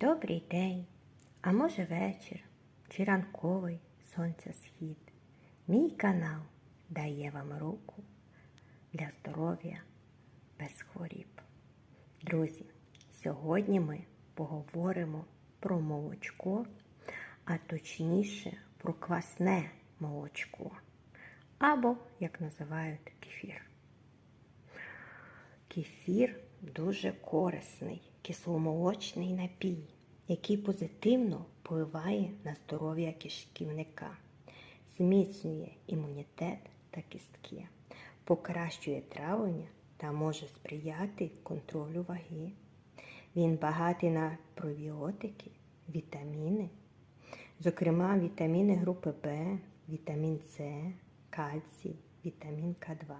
Добрий день, а може вечір чи ранковий сонця схід. Мій канал дає вам руку для здоров'я без хворіб. Друзі, сьогодні ми поговоримо про молочко, а точніше про квасне молочко або, як називають, кефір. Кефір дуже корисний, кисломолочний напій, який позитивно впливає на здоров'я кишківника, зміцнює імунітет та кістки, покращує травлення та може сприяти контролю ваги. Він багатий на пробіотики, вітаміни, зокрема вітаміни групи В, вітамін С, кальцій, вітамін К2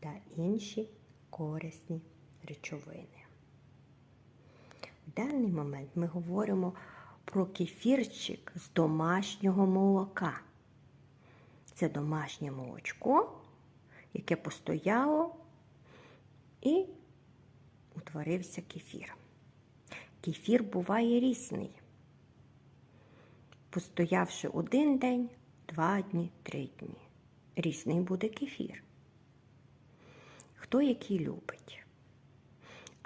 та інші корисні речовини. В даний момент ми говоримо про кефірчик з домашнього молока. Це домашнє молочко, яке постояло і утворився кефір. Кефір буває різний. Постоявши один день, два дні, три дні. Різний буде кефір хто який любить.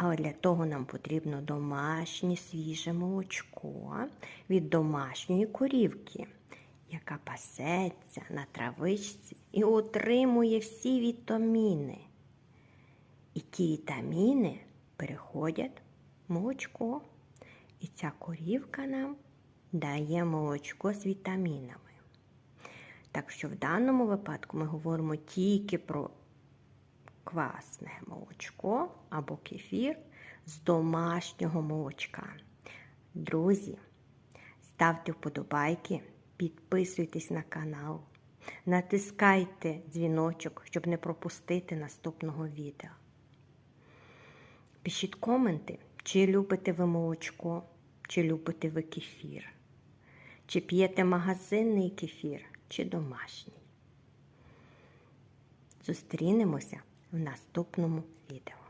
Але для того нам потрібно домашнє свіже молочко від домашньої корівки, яка пасеться на травичці і отримує всі вітаміни. І ті вітаміни переходять в молочко. І ця корівка нам дає молочко з вітамінами. Так що в даному випадку ми говоримо тільки про квасне молочко або кефір з домашнього молочка. Друзі, ставте вподобайки, підписуйтесь на канал, натискайте дзвіночок, щоб не пропустити наступного відео. Пишіть коменти, чи любите ви молочко, чи любите ви кефір, чи п'єте магазинний кефір, чи домашній. Зустрінемося в наступному відео.